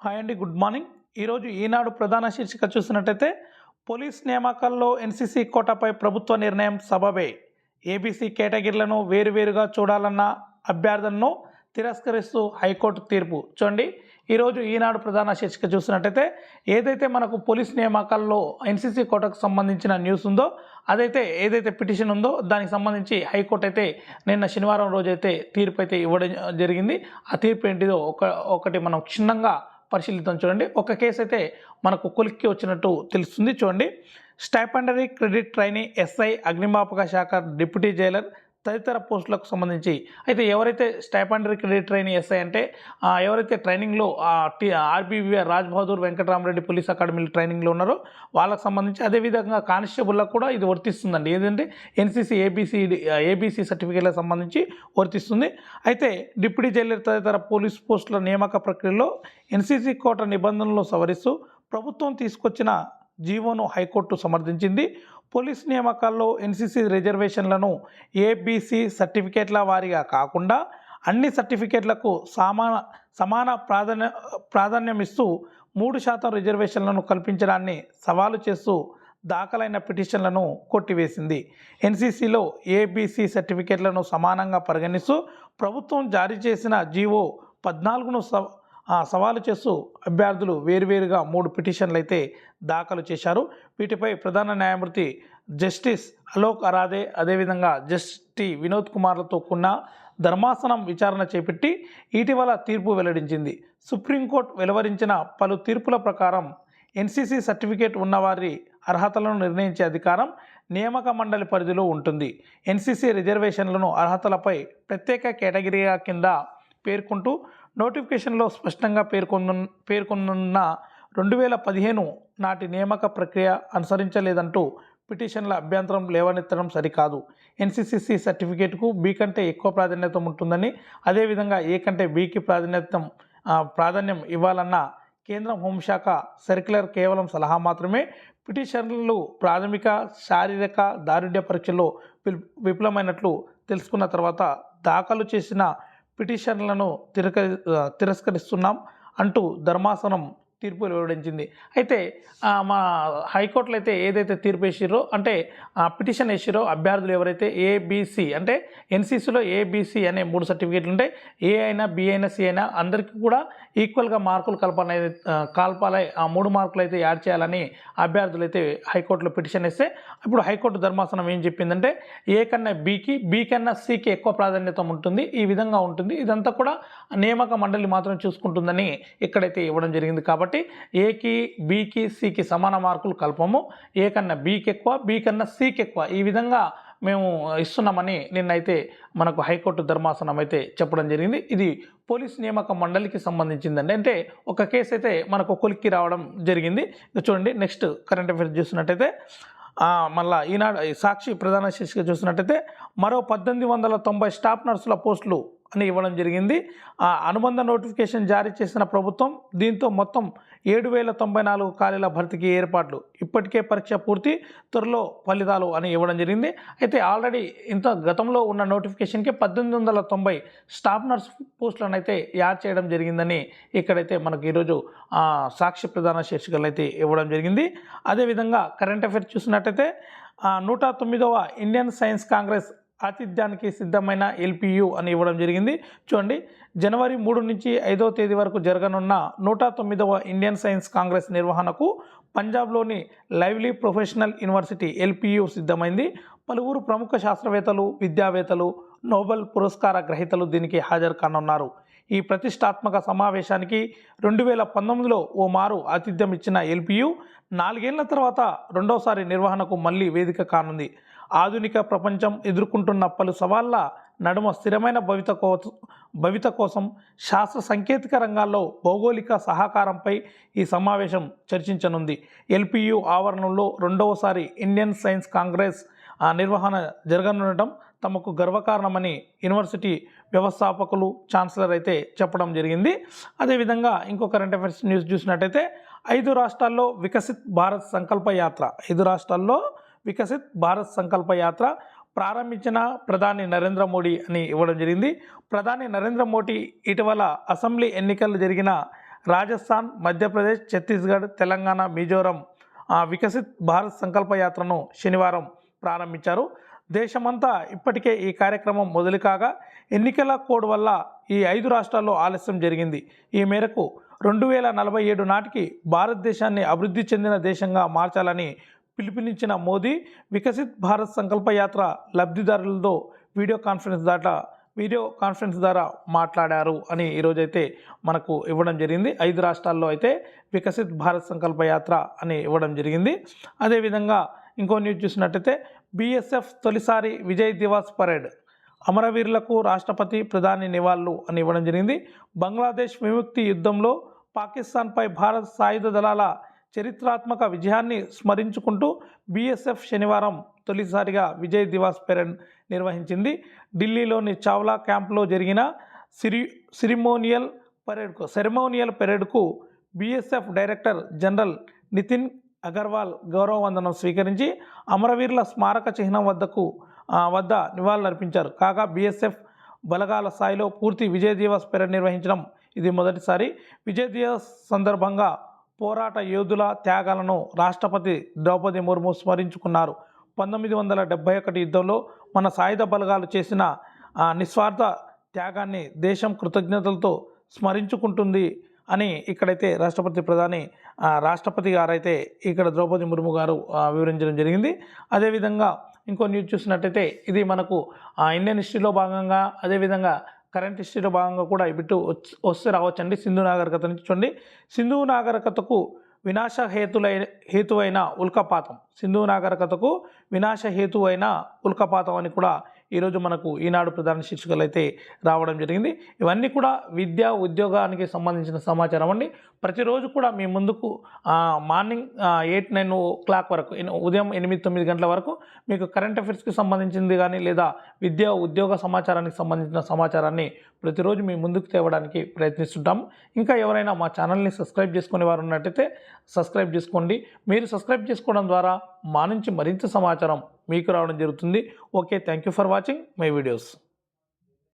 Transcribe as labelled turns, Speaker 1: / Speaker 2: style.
Speaker 1: Hi అండి good morning. ఈరోజు ఈనాడు ప్రధాన శీర్షిక చూసినట్టయితే పోలీస్ నియామకాల్లో ఎన్సీసీ కోటాపై ప్రభుత్వ నిర్ణయం సబబే. ఏబీసీ కేటగిరీలను వేరువేరుగా చూడాలన్న అభ్యర్థనను తిరస్కరిస్తూ హైకోర్టు తీర్పు. చూడండి ఈరోజు ఈనాడు ప్రధాన శీర్షిక చూసినట్టయితే ఏదైతే మనకు పోలీస్ నియామకాల్లో ఎన్సీసీ కోటకు సంబంధించిన న్యూస్ ఉందో అదైతే ఏదైతే పిటిషన్ ఉందో దానికి సంబంధించి హైకోర్టు అయితే నిన్న శనివారం రోజైతే తీర్పు అయితే ఇవ్వడం జరిగింది. ఆ తీర్పు ఏంటిదో ఒక ఒకటి మనం క్షుణ్ణంగా పరిశీలిద్దాం చూడండి. ఒక కేసు అయితే మనకు కొలిక్కి వచ్చినట్టు తెలుస్తుంది. చూడండి. స్టైపండరీ క్రెడిట్ ట్రైనీ ఎస్ఐ అగ్నిమాపక శాఖ డిప్యూటీ జైలర్ తదితర పోస్టులకు సంబంధించి అయితే ఎవరైతే స్టైపండరీ క్రెడిట్ ట్రైనింగ్ ఎస్ఐ అంటే ఎవరైతే ట్రైనింగ్లో T RBVR Raj Bahadur Venkataramareddy police అకాడమీలో ట్రైనింగ్లో ఉన్నారో వాళ్ళకి సంబంధించి అదేవిధంగా కానిస్టేబుల్లకు కూడా ఇది వర్తిస్తుందండి. ఏదంటే ఎన్సీసీ ఏబీసీ ఏబీసీ సర్టిఫికేట్లకు సంబంధించి వర్తిస్తుంది. అయితే డిప్యూటీ జైలర్ తదితర పోలీస్ పోస్టుల నియామక ప్రక్రియలో ఎన్సీసీ కోట నిబంధనలు సవరిస్తూ ప్రభుత్వం తీసుకొచ్చిన జీవోను హైకోర్టు సమర్థించింది. పోలీస్ నియామకాల్లో ఎన్సీసీ రిజర్వేషన్లను ఏబీసీ సర్టిఫికేట్ల వారీగా కాకుండా అన్ని సర్టిఫికేట్లకు సమాన సమాన ప్రాధాన్య ప్రాధాన్యం ఇస్తూ మూడు శాతం రిజర్వేషన్లను కల్పించడాన్ని సవాలు చేస్తూ దాఖలైన పిటిషన్లను కొట్టివేసింది. ఎన్సీసీలో ఏబీసీ సర్టిఫికేట్లను సమానంగా పరిగణిస్తూ ప్రభుత్వం జారీ చేసిన జీవో పద్నాలుగును స సవాలు చేస్తూ అభ్యర్థులు వేరువేరుగా మూడు పిటిషన్లు అయితే దాఖలు చేశారు. వీటిపై ప్రధాన న్యాయమూర్తి జస్టిస్ అలోక్ అరాదే అదేవిధంగా జస్టి వినోద్ కుమార్లతో కూడిన ధర్మాసనం విచారణ చేపట్టి ఇటీవల తీర్పు వెల్లడించింది. సుప్రీంకోర్టు వెలువరించిన పలు తీర్పుల ప్రకారం ఎన్సీసీ సర్టిఫికేట్ ఉన్నవారి అర్హతలను నిర్ణయించే అధికారం నియామక మండలి పరిధిలో ఉంటుంది. ఎన్సీసీ రిజర్వేషన్లను అర్హతలపై ప్రత్యేక కేటగిరీగా కింద పేర్కొంటూ నోటిఫికేషన్లో స్పష్టంగా పేర్కొన్న పేర్కొనున్న రెండు వేల పదిహేను నాటి నియామక ప్రక్రియ అనుసరించలేదంటూ పిటిషన్ల అభ్యంతరం లేవనెత్తడం సరికాదు. ఎన్సీసీసీ సర్టిఫికేట్కు బి కంటే ఎక్కువ ప్రాధాన్యత ఉంటుందని అదేవిధంగా ఏ కంటే బికి ప్రాధాన్యత ప్రాధాన్యం ఇవ్వాలన్న కేంద్ర హోంశాఖ సర్క్యులర్ కేవలం సలహా మాత్రమే. పిటిషన్లు ప్రాథమిక శారీరక దారుఢ్య పరీక్షల్లో విఫలమైనట్లు తెలుసుకున్న తర్వాత దాఖలు చేసిన పిటిషన్లను తిరక తిరస్కరిస్తున్నాం అంటూ ధర్మాసనం తీర్పు వెలువడించింది. అయితే మా హైకోర్టులో అయితే ఏదైతే తీర్పు వేసిరో అంటే ఆ, పిటిషన్ వేసిరో అభ్యర్థులు ఎవరైతే ఏబిసి అంటే ఎన్సీసీలో ఏబిసి అనే మూడు సర్టిఫికేట్లు ఉంటాయి ఏ అయినా బి అయినా సి అయినా అందరికీ కూడా ఈక్వల్గా మార్కులు కలపాలని కలపాలి ఆ మూడు మార్కులు అయితే యాడ్ చేయాలని అభ్యర్థులు అయితే హైకోర్టులో పిటిషన్ వేస్తే ఇప్పుడు హైకోర్టు ధర్మాసనం ఏం చెప్పిందంటే ఏ కన్నా బీకి బీ కన్నా సికి ఎక్కువ ప్రాధాన్యత ఉంటుంది ఈ విధంగా ఉంటుంది ఇదంతా కూడా నియామక మండలి మాత్రం చూసుకుంటుందని ఇక్కడైతే ఇవ్వడం జరిగింది. కాబట్టి ఏకి బీకి సికి సమాన మార్కులు కలపము. ఏ కన్నా బీకి ఎక్కువ బీ కన్నా సికి ఎక్కువ. ఈ విధంగా మేము ఇస్తున్నామని నిన్నైతే మనకు హైకోర్టు ధర్మాసనం అయితే చెప్పడం జరిగింది. ఇది పోలీస్ నియామక మండలికి సంబంధించిందండి. అంటే ఒక కేసు అయితే మనకు కొలిక్కి రావడం జరిగింది. చూడండి నెక్స్ట్ కరెంట్ అఫైర్స్ చూసినట్టయితే మళ్ళా ఈనాడు ఈ సాక్షి ప్రధాన శీర్షిక చూసినట్టయితే మరో పద్దెనిమిది వందల తొంభై స్టాఫ్ నర్సుల పోస్టులు అని ఇవ్వడం జరిగింది. ఆ అనుబంధ నోటిఫికేషన్ జారీ చేసిన ప్రభుత్వం దీంతో మొత్తం ఏడు వేల తొంభై నాలుగు ఖాళీల భర్తీకి ఏర్పాట్లు ఇప్పటికే పరీక్ష పూర్తి త్వరలో ఫలితాలు అని ఇవ్వడం జరిగింది. అయితే ఆల్రెడీ ఇంత గతంలో ఉన్న నోటిఫికేషన్కి పద్దెనిమిది వందల తొంభై స్టాఫ్ నర్స్ పోస్టులను అయితే యాడ్ చేయడం జరిగిందని ఇక్కడైతే మనకు ఈరోజు సాక్షి ప్రధాన శీర్షికలు అయితే ఇవ్వడం జరిగింది. అదేవిధంగా కరెంట్ అఫైర్స్ చూసినట్టయితే నూట తొమ్మిదవ ఇండియన్ సైన్స్ కాంగ్రెస్ ఆతిథ్యానికి సిద్ధమైన ఎల్పియు అని ఇవ్వడం జరిగింది. చూడండి జనవరి మూడు నుంచి ఐదవ తేదీ వరకు జరగనున్న నూట తొమ్మిదవ ఇండియన్ సైన్స్ కాంగ్రెస్ నిర్వహణకు పంజాబ్లోని లైవ్లీ ప్రొఫెషనల్ యూనివర్సిటీ ఎల్పియు సిద్ధమైంది. పలువురు ప్రముఖ శాస్త్రవేత్తలు విద్యావేత్తలు నోబెల్ పురస్కార గ్రహీతలు దీనికి హాజరు కానున్నారు. ఈ ప్రతిష్టాత్మక సమావేశానికి రెండు వేల పంతొమ్మిదిలో ఓ మారు ఆతిథ్యం ఇచ్చిన ఎల్పియు నాలుగేళ్ళ తర్వాత రెండోసారి నిర్వహణకు మళ్ళీ వేదిక కానుంది. ఆధునిక ప్రపంచం ఎదుర్కొంటున్న పలు సవాళ్ళ నడుమ స్థిరమైన భవిత కో భవిత కోసం శాస్త్ర సాంకేతిక రంగాల్లో భౌగోళిక సహకారంపై ఈ సమావేశం చర్చించనుంది. ఎల్పియు ఆవరణలో రెండవసారి ఇండియన్ సైన్స్ కాంగ్రెస్ ఆ, నిర్వహణ జరగనుండటం తమకు గర్వకారణమని యూనివర్సిటీ వ్యవస్థాపకులు ఛాన్సలర్ అయితే చెప్పడం జరిగింది. అదేవిధంగా ఇంకో కరెంట్ అఫైర్స్ న్యూస్ చూసినట్టయితే ఐదు రాష్ట్రాల్లో వికసిత్ భారత్ సంకల్ప యాత్ర ఐదు రాష్ట్రాల్లో వికసిత్ భారత్ సంకల్ప యాత్ర ప్రారంభించిన ప్రధాని నరేంద్ర మోడీ అని ఇవ్వడం జరిగింది. ప్రధాని నరేంద్ర మోడీ ఇటీవల అసెంబ్లీ ఎన్నికలు జరిగిన రాజస్థాన్ మధ్యప్రదేశ్ ఛత్తీస్గఢ్ తెలంగాణ మిజోరం ఆ, వికసిత్ భారత్ సంకల్ప యాత్రను శనివారం ప్రారంభించారు. దేశమంతా ఇప్పటికే ఈ కార్యక్రమం మొదలు కాగా ఎన్నికల కోడ్ వల్ల ఈ ఐదు రాష్ట్రాల్లో ఆలస్యం జరిగింది. ఈ మేరకు రెండు వేల నలభై ఏడు నాటికి భారతదేశాన్ని అభివృద్ధి చెందిన దేశంగా మార్చాలని పిలుపునిచ్చిన మోదీ వికసిత్ భారత్ సంకల్ప యాత్ర లబ్ధిదారులతో వీడియో కాన్ఫరెన్స్ దాటా వీడియో కాన్ఫరెన్స్ ద్వారా మాట్లాడారు అని ఈరోజైతే మనకు ఇవ్వడం జరిగింది. ఐదు రాష్ట్రాల్లో అయితే వికసిత్ భారత్ సంకల్ప యాత్ర అని ఇవ్వడం జరిగింది. అదేవిధంగా ఇంకో న్యూస్ చూసినట్టయితే బీఎస్ఎఫ్ తొలిసారి విజయ్ దివాస్ పరేడ్ అమరవీరులకు రాష్ట్రపతి ప్రధాని నివాళులు అని ఇవ్వడం జరిగింది. బంగ్లాదేశ్ విముక్తి యుద్ధంలో పాకిస్తాన్పై భారత్ సాయుధ దళాల చరిత్రాత్మక విజయాన్ని స్మరించుకుంటూ బీఎస్ఎఫ్ శనివారం తొలిసారిగా విజయ్ దివాస్ పెరేడ్ నిర్వహించింది. ఢిల్లీలోని చావ్లా క్యాంప్లో జరిగిన సిరి సిరిమోనియల్ పరేడ్కు ceremonial పరేడ్కు BSF director general Nitin Agarwal గౌరవ వందనం స్వీకరించి అమరవీరుల స్మారక చిహ్నం వద్దకు ఆ, వద్ద నివాళులర్పించారు. కాగా బీఎస్ఎఫ్ బలగాల స్థాయిలో పూర్తి విజయ్ దివాస్ పెరేడ్ నిర్వహించడం ఇది మొదటిసారి. విజయ్ దివాస్ సందర్భంగా పోరాట యోధుల త్యాగాలను రాష్ట్రపతి ద్రౌపది ముర్ము స్మరించుకున్నారు. పంతొమ్మిది వందల డెబ్బై ఒకటి యుద్ధంలో మన సాయుధ బలగాలు చేసిన నిస్వార్థ త్యాగాన్ని దేశం కృతజ్ఞతలతో స్మరించుకుంటుంది అని ఇక్కడైతే రాష్ట్రపతి ప్రధాని రాష్ట్రపతి గారైతే ఇక్కడ ద్రౌపది ముర్ము గారు వివరించడం జరిగింది. అదేవిధంగా ఇంకో న్యూస్ చూసినట్టయితే ఇది మనకు ఆ, ఇండియన్ హిస్టరీలో భాగంగా అదేవిధంగా కరెంట్ హిస్టరీలో భాగంగా కూడా ఇటు వచ్చి- వస్తే రావచ్చండి. సింధు నాగరికత నుంచి చూడండి. సింధు నాగరికతకు వినాశ హేతులైన హేతువైన ఉల్కపాతం. సింధు నాగరికతకు వినాశ హేతువైన ఉల్కపాతం అని కూడా ఈరోజు మనకు ఈనాడు ప్రధాన శీర్షికలు అయితే రావడం జరిగింది. ఇవన్నీ కూడా విద్య ఉద్యోగానికి సంబంధించిన సమాచారం అండి. ప్రతిరోజు కూడా మీ ముందుకు morning eight nine o'clock వరకు ఉదయం ఎనిమిది తొమ్మిది గంటల వరకు మీకు కరెంట్ అఫైర్స్కి సంబంధించింది కానీ లేదా విద్య ఉద్యోగ సమాచారానికి సంబంధించిన సమాచారాన్ని ప్రతిరోజు మీ ముందుకు తేవడానికి ప్రయత్నిస్తుంటాం. ఇంకా ఎవరైనా మా ఛానల్ని సబ్స్క్రైబ్ చేసుకునే వారు ఉన్నట్టయితే సబ్స్క్రైబ్ చేసుకోండి. మీరు సబ్స్క్రైబ్ చేసుకోవడం ద్వారా మా నుంచి మరింత సమాచారం మీకు రావడం జరుగుతుంది. Okay thank you for watching my videos.